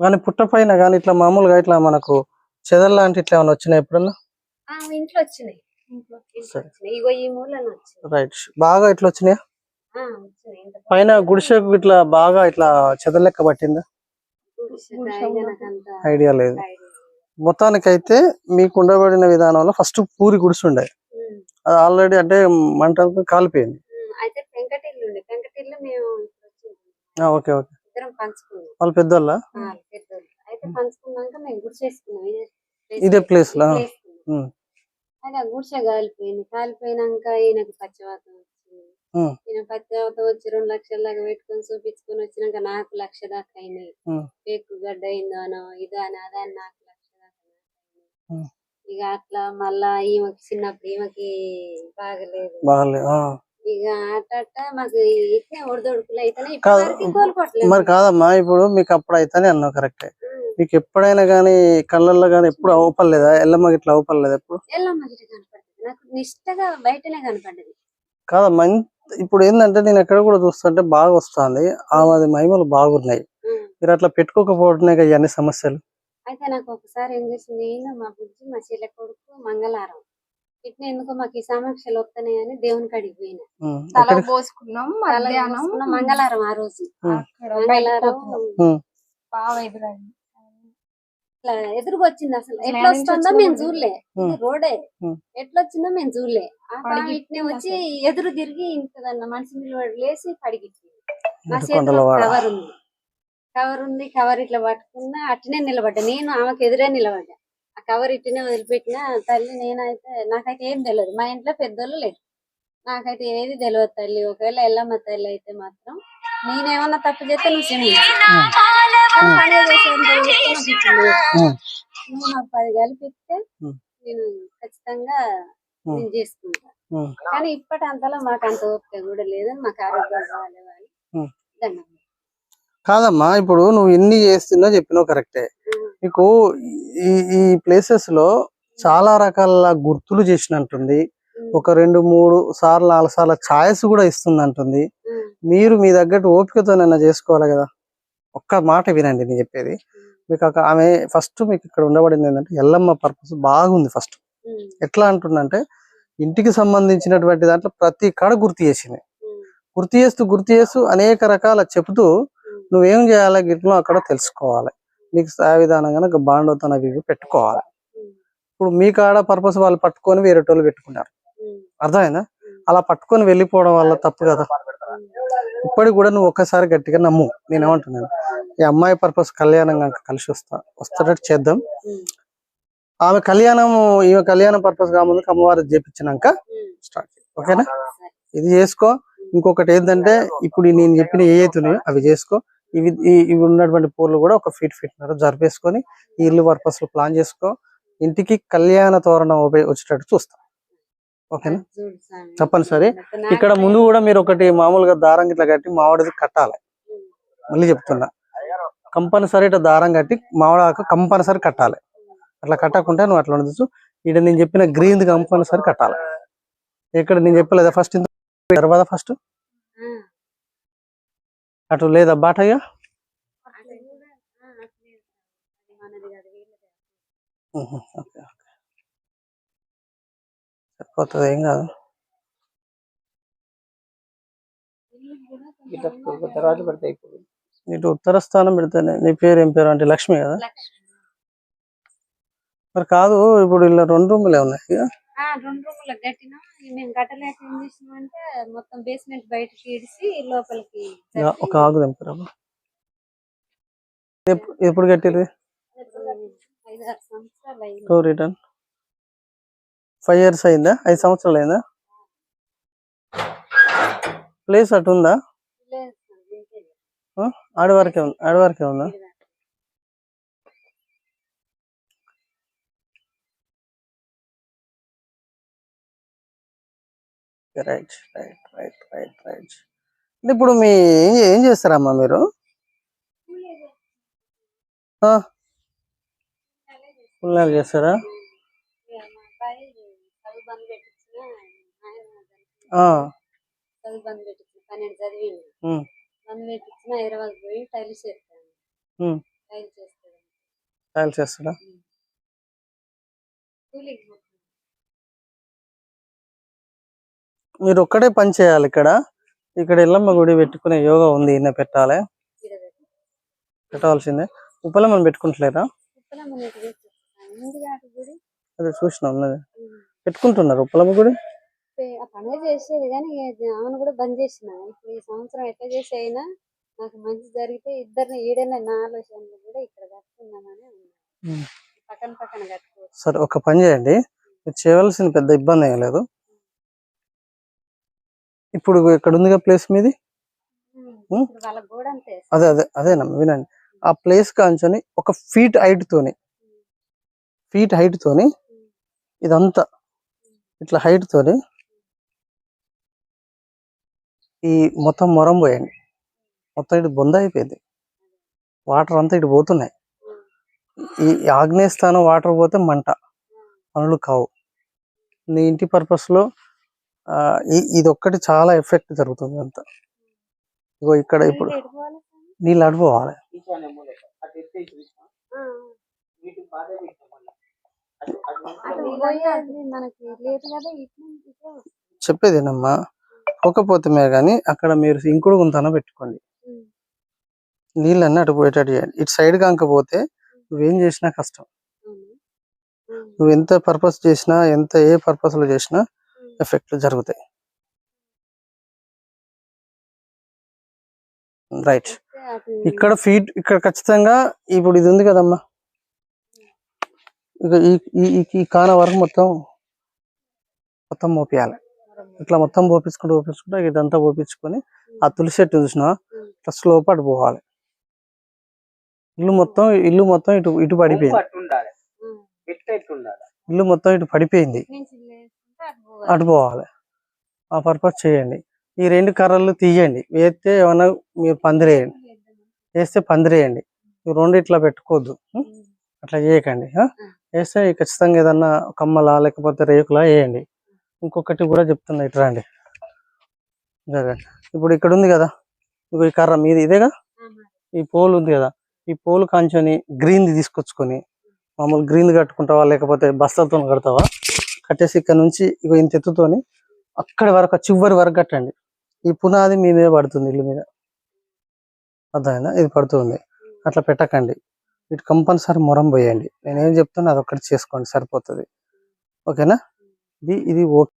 కానీ పుట్ట పైన కానీ ఇట్లా మామూలుగా ఇట్లా మనకు చెదల్ లాంటి ఇట్లా ఏమైనా వచ్చినాయి ఎప్పుడన్నా? ఆ, ఇంట్లో వచ్చినాయి. రైట్ బాగా ఇట్లా వచ్చినాయా? పైన గుడిసెకు ఇట్లా బాగా ఇట్లా చెదల లెక్క పట్టిందా? ఐడియా లేదు. మొత్తానికైతే మీకు ఉండబడిన విధానంలో ఫస్ట్ పూరి గుడిసె ఉండే. ఉమ్, అది ఆల్రెడీ అంటే మంట కాలిపోయింది. Okay okay. ఇద్దరం పంచుకున్నాం. వాళ్ళు పెద్దోళ్ళ? అయితే పంచుకున్నాక మేము ఇదే place ఇదే place. లో, ఆ గుడిసె కాలిపోయింది. కాలిపోయినాక ఈయనకు పచ్చవాతం వచ్చింది. ఈయన పచ్చవాతం వచ్చి రెండు లక్షల దాకా పెట్టుకొని చూపించుకొని వచ్చినాక నాకు లక్ష దాకా అయినాయి. పేకు గడ్డ అయిందనో ఇదాని అదని నాకు లక్ష దాకా. ఇక అట్లా మళ్ళా ఈమెకి చిన్నప్పుడు ఈమెకి బాగలేదు. ఇక అట్ట మాకు ఇట్లా ఒడిదొడుకులు అయితేనే కాదు. ఇప్పటివరకు కోలుకోవట్లేదు మరి కాదమ్మా ఇప్పుడు మీకు అప్పుడు అయితేనే అన్నావు కరెక్టే మీకు ఎప్పుడైనా కానీ కళ్ళల్లో కానీ ఎప్పుడు అవపడలేదా? ఎల్లమ్మ ఇట్లా అవపడలేదు ఎప్పుడు? ఎల్లమ్మ గిట కనపడుతుంది నాకు నిష్టగా బయటనే కనపడ్డది. కాదమ్మా ఇన్- ఇప్పుడు ఏంటంటే నేను ఎక్కడ కూడా చూస్తుంటే బాగా వస్తుంది. ఆమెది మహిమలు బాగున్నాయి. మీరు అట్లా పెట్టుకోకపోవడమే కదా ఇవన్నీ సమస్యలు. అయితే నాకు ఒకసారి ఏం చేసింది నేను మా బుజ్జి మా చెల్లె కొడుకు మంగళవారం ఇట్లా ఎందుకో మాకు ఈ సమస్యలు వస్తున్నాయని దేవుని కాడికి పోయినా. ఉమ్. తల పోసుకున్నాం మధ్యాహ్నం. మంగళవారం ఆ రోజు. మంగళవారం. బాగా ఎదురైంది. ఇట్లా ఎదురుగా వచ్చింది అసలు ఎట్లా వస్తుందో మేము చూడలే. రోడే. ఎట్లా వచ్చిందో మేము చూడలే. ఆ పాము ఇట్నే వచ్చి. ఎదురు తిరిగి ఇంతదన్న మనిషి నిలబడి లేసి పడిగిచ్చింది నా కొండల చేతిలో కవర్ ఉంది. కవర్ ఉంది కవర్ ఇట్లా పట్టుకున్నా అట్నే నిలబడ్డా. నేను ఆమెకు ఎదురే నిలబడ్డా. ఆ కవర్ ఇట్నే వదిలిపెట్టిన తల్లి నేనైతే నాకైతే ఏం తెలియదు మా ఇంట్లో పెద్దోళ్ళు లేరు నాకైతే ఏది తెలియదు తల్లి ఒకవేళ ఎల్లమ్మ తల్లి అయితే మాత్రం నేనేమన్నా తప్పు చేస్తే నువ్వు లేదు. నువ్వు నాకు పది కలిపిస్తే. నేను ఖచ్చితంగా. నేను చేసుకుంటా. కానీ ఇప్పటి అంతలో మాకు అంత ఓపిక కూడా లేదు మాకు ఆరోగ్యాలు ఉమ్. దండం కాదమ్మా ఇప్పుడు నువ్వు ఎన్ని చేస్తున్నా చెప్పినావు కరెక్టే మీకు ఈ ఈ ప్లేసెస్లో చాలా రకాల గుర్తులు చేసినట్టుంది. ఒక రెండు మూడు సార్లు నాలుగు సార్లు ఛాయస్ కూడా ఇస్తుంది అంటుంది. మీరు మీ తగ్గట్టు ఓపికతోనైనా చేసుకోవాలి కదా ఒక్క మాట వినండి నేను చెప్పేది మీకు ఒక ఆమె ఫస్ట్ మీకు ఇక్కడ ఉండబడింది ఏంటంటే ఎల్లమ్మ పర్పస్ బాగుంది ఫస్ట్. ఎట్లా అంటుందంటే ఇంటికి సంబంధించినటువంటి దాంట్లో ప్రతి కాడ గుర్తు చేసింది. గుర్తు చేస్తూ గుర్తు చేస్తూ అనేక రకాల చెబుతూ. నువ్వేం చేయాలి గిట్లో అక్కడ తెలుసుకోవాలి మీకు ఆ విధానంగా బాండవుతాను అవి ఇవి పెట్టుకోవాలి. ఇప్పుడు మీ కాడ పర్పస్ వాళ్ళు పట్టుకొని వేరే వాళ్ళు పెట్టుకుంటారు అర్థమైందా? అలా పట్టుకొని వెళ్ళిపోవడం వల్ల తప్పు కదా. ఇప్పటికి కూడా నువ్వు ఒక్కసారి గట్టిగా నమ్ము. నేనేమంటున్నాను? ఈ అమ్మాయి పర్పస్ కళ్యాణం కనుక కలిసి వస్తా వస్తేటట్టు చేద్దాం. ఆమె కళ్యాణం ఈమె కళ్యాణం పర్పస్ కాముందు అమ్మవారు చేపించినాక స్టార్ట్ ఓకేనా? ఇది చేసుకో. ఇంకొకటి ఏంటంటే ఇప్పుడు నేను చెప్పిన ఏ అయితే అవి చేసుకో. ఇవి ఇవి ఉన్నటువంటి పూలు కూడా ఒక ఫీట్ ఫీట్ జరిపేసుకొని ఈ ఇల్లు పర్పస్ ప్లాన్ చేసుకో. ఇంటికి కళ్యాణ తోరణం వచ్చేటట్టు చూస్తాం. ఓకేనా. తప్పనిసరి ఇక్కడ ముందు కూడా మీరు ఒకటి మామూలుగా దారం ఇట్లా కట్టి మామిడిది కట్టాలి. మళ్ళీ చెప్తున్నా. కంపల్సరీ ఇట్లా దారం కట్టి మామిడాకు కంపల్సరీ కట్టాలి. అట్లా కట్టకుంటే నువ్వు అట్లా ఉండదు ఇక్కడ నేను చెప్పిన గ్రీన్ కంపల్సరీ కట్టాలి. ఇక్కడ నేను చెప్పలేదా. ఫస్ట్ తర్వాత ఫస్ట్. అటు లేదా బాటయ్య? సరిపోతుంది ఏం కాదు. ఇటు ఉత్తర స్థానం పెడితేనే నీ పేరు ఏం పేరు అంటే లక్ష్మి కదా? మరి కాదు ఇప్పుడు ఇలా రెండు రూములే ఉన్నాయి రెండు రూములకు కట్టినాం. మేము కట్టలేక ఏం చేసినాం అంటే మొత్తం బేస్మెంట్ బయటకి ఇడిసి లోపలికి ఒక ఆగు ఎప్పుడు కట్టింది టూ రిటర్న్ ఫైవ్ ఇయర్స్ అయిందా? ఐదు సంవత్సరాలు అయిందా? ప్లేస్ అటు ఉందా. ఆడవారికే ఉంది ఆడవారికే ఉందా? Right right right right right అంటే ఇప్పుడు మీ ఏం చేస్తారమ్మా మీరు? పుల్లాలు చేస్తారా? చదువు బంద్ పెట్టించిన బంద్ పెట్టించిన పన్నెండు చదివిండు ఉమ్, బంద్ పెట్టించిన హైదరాబాద్ పోయి చేస్తాను టైల్స్ వేస్తాడా కూలింగ్ మీరు ఒక్కడే పని చేయాలి ఇక్కడ. ఇక్కడ ఎల్లమ్మ గుడి పెట్టుకునే యోగా ఉంది ఈయన పెట్టాలి. పెట్టాల్సిందే ఉపలమ్మని పెట్టుకుంటలేరా? అదే చూసిన ఉన్నది. పెట్టుకుంటున్నారు ఉపలమ్మ గుడి? చేసేది కానీ ఆమెను కూడా బంద్ చేసిన. ఇప్పుడు ఈ సంవత్సరం ఎట్లా చేసి అయినా నాకు మంచి జరిగితే ఇద్దరిని ఈడనే నా ఆలోచనలు కూడా ఇక్కడ. పక్కన పక్కన కట్టుకోవచ్చు. సరే ఒక పని చేయండి. మీరు చేయవలసిన పెద్ద ఇబ్బంది ఏం లేదు. ఇప్పుడు ఇక్కడ ఉందిగా ప్లేస్ మీది అదే అదే అదేనమ్మా వినండి. ఆ ప్లేస్ కాంచని ఒక ఫీట్ హైట్ తోని ఫీట్ హైట్ తోని ఇదంతా ఇట్లా హైట్ తోని ఈ మొత్తం మొరం పోయండి. మొత్తం ఇటు బొంద అయిపోయింది. వాటర్ అంతా ఇటు పోతున్నాయి. ఈ ఆగ్నేయ స్థానం వాటర్ పోతే మంట పనులు కావు. నీ ఇంటి పర్పస్లో ఆ, ఈ- ఇది ఒక్కటి చాలా ఎఫెక్ట్ జరుగుతుంది అంతా. ఇగో ఇక్కడ ఇప్పుడు నీళ్ళు వస్తుంది. చెప్పేదేనమ్మా? పోకపోతే మీరు కానీ అక్కడ మీరు ఇంకుడు గుంతన పెట్టుకోండి. నీళ్ళన్నీ అటు పోయేటట్టు చేయండి. ఇటు సైడ్ కాకపోతే నువ్వేం చేసినా కష్టం. నువ్వు ఎంత పర్పస్ చేసినా ఎంత ఏ పర్పస్లో చేసినా ఉమ్. ఎఫెక్ట్ జరుగుతాయి. రైట్. ఇక్కడ ఫీట్ ఇక్కడ ఖచ్చితంగా ఇప్పుడు ఇది ఉంది కదమ్మా. ఇక ఈ ఈ- ఈ- ఈ కాన వరకు మొత్తం మొత్తం మోపియాలి. ఇట్లా మొత్తం పోపించుకుంటూ పోపించుకుంటూ ఇదంతా పోపించుకొని ఆ తులసి చెట్టు చూసినా ఇట్లా స్లోప్ అటు పోవాలి. ఇల్లు మొత్తం ఇల్లు మొత్తం ఇటు ఇటు పడిపోయింది. ఇల్లు మొత్తం ఇటు పడిపోయింది. అటు పోవాలి. ఆ పర్పస్ చేయండి. ఈ రెండు కర్రలు తీయండి. వేస్తే ఏమన్నా మీరు పందిరేయండి. వేస్తే పందిరేయండి. ఈ రెండు ఇట్లా పెట్టుకోవద్దు. అట్లా చేయకండి? వేస్తే ఖచ్చితంగా ఏదన్నా కమ్మలా లేకపోతే రేకులా వేయండి. ఇంకొకటి కూడా చెప్తున్నా. ఇటు రండి. ఇప్పుడు ఇక్కడ ఉంది కదా. ఇగో ఈ కర్ర మీది ఇదేగా. ఈ పోల్ ఉంది కదా. ఈ పోల్ కాంచొని గ్రీన్ తీసుకొచ్చుకొని మామూలు గ్రీన్ కట్టుకుంటావా లేకపోతే బస్తాలతో కడతావా? కట్టేసి ఇక్కడ నుంచి ఇక ఇంత ఎత్తుతోని అక్కడి వరకు చివరి వరకు కట్టండి. ఈ పునాది మీ మీద పడుతుంది ఇల్లు మీద. అర్థమైందా? ఇది పడుతుంది. అట్లా పెట్టకండి. ఇటు కంపల్సరీ మొరం పోయండి. నేను ఏం చెప్తాను అది ఒక్కటి చేసుకోండి సరిపోతుంది. ఓకేనా? ఇది ఇది ఓకే.